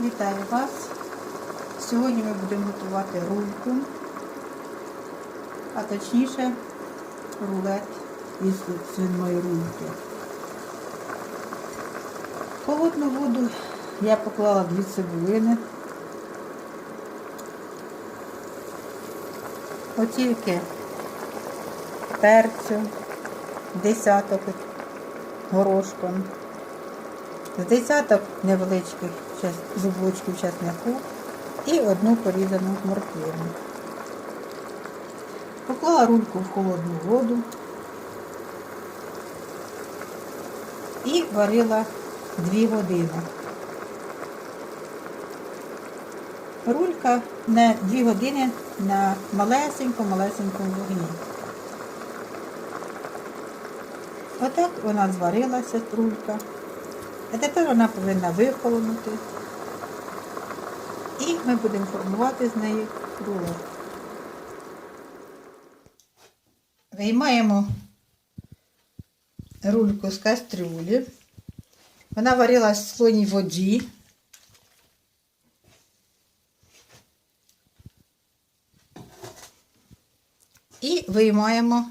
Вітаю вас! Сьогодні ми будемо готувати рульку, а точніше рулет із свиної рульки. В холодну воду я поклала дві цибулини. Отільки перцю, десяток горошком, десяток невеличких зубочків чеснику і одну порізану морквину. Поклала рульку в холодну воду і варила 2 години. Рулька на 2 години на малесенько-малесенькому вогні. Отак вона зварилася, рулька. А тепер вона повинна вихолонути. І ми будемо формувати з неї рулет. Виймаємо рульку з кастрюлі. Вона варилась в слоній воді. І виймаємо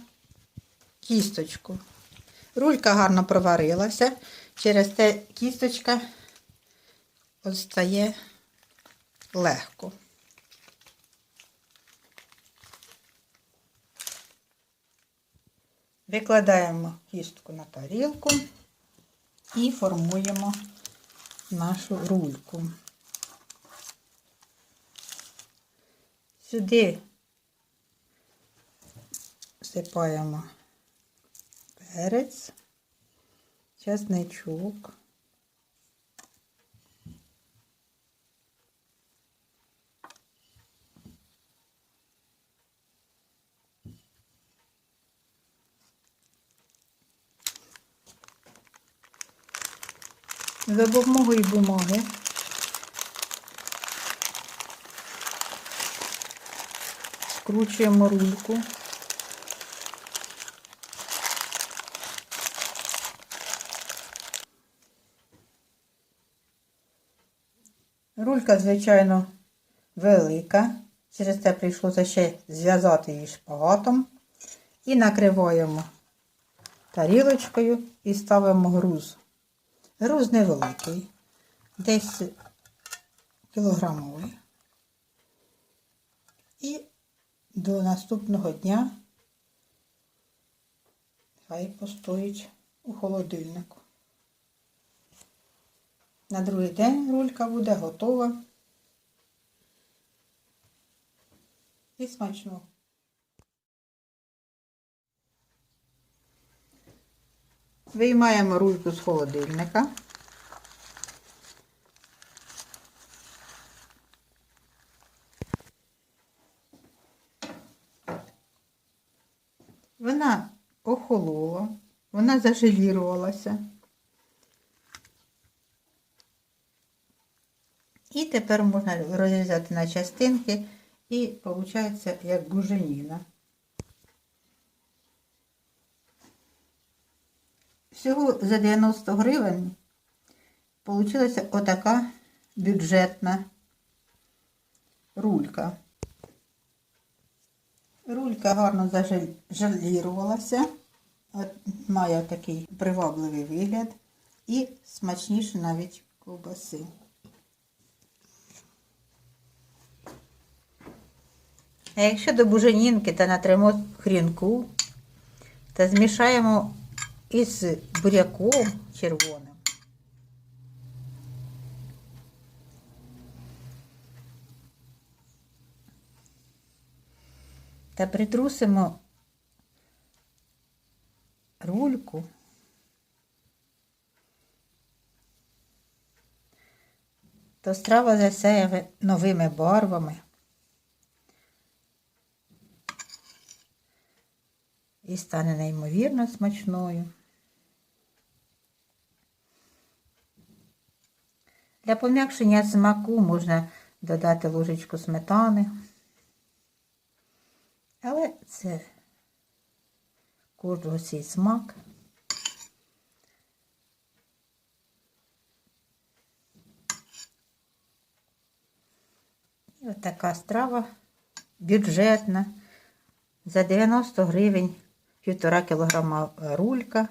кісточку. Рулька гарно проварилася, через те кісточка от стає легко. Викладаємо кістку на тарілку і формуємо нашу рульку. Сюди всипаємо перець, чесничок. За допомогою бумаги скручуємо рульку. Рулька, звичайно, велика. Через це прийшлося ще зв'язати її шпагатом. І накриваємо тарілочкою і ставимо груз. Груз невеликий, десь кілограмовий. І до наступного дня хай постоїть у холодильнику. На другий день рулька буде готова і смачно. Виймаємо рульку з холодильника. Вона охолола, вона зажелірувалася. І тепер можна розрізати на частинки і виходить як буженіна. Всього за 90 гривень вийшла отака бюджетна рулька. Рулька гарно зажалірувалася, має такий привабливий вигляд і смачніше навіть ковбаси. А якщо до буженінки та натримо хрінку та змішаємо із буряком червоним. Та притрусимо рульку. То страва засяє новими барвами. І стане неймовірно смачною. Для пом'якшення смаку можна додати ложечку сметани. Але це кожного свій смак. Ось така страва бюджетна. За 90 гривень півтора кілограма рулька.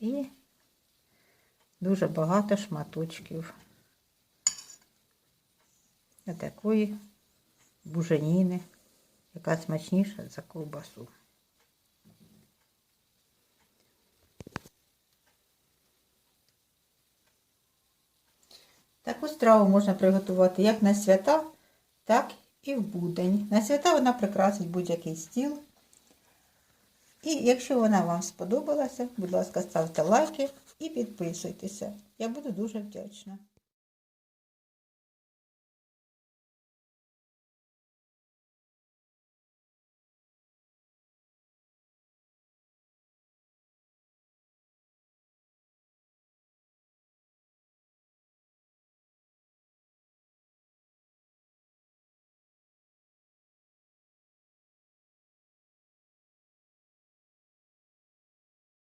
І дуже багато шматочків. Такої буженіни, яка смачніша за ковбасу. Таку страву можна приготувати як на свята, так і в будень. На свята вона прикрасить будь-який стіл. І якщо вона вам сподобалася, будь ласка, ставте лайки і підписуйтеся. Я буду дуже вдячна.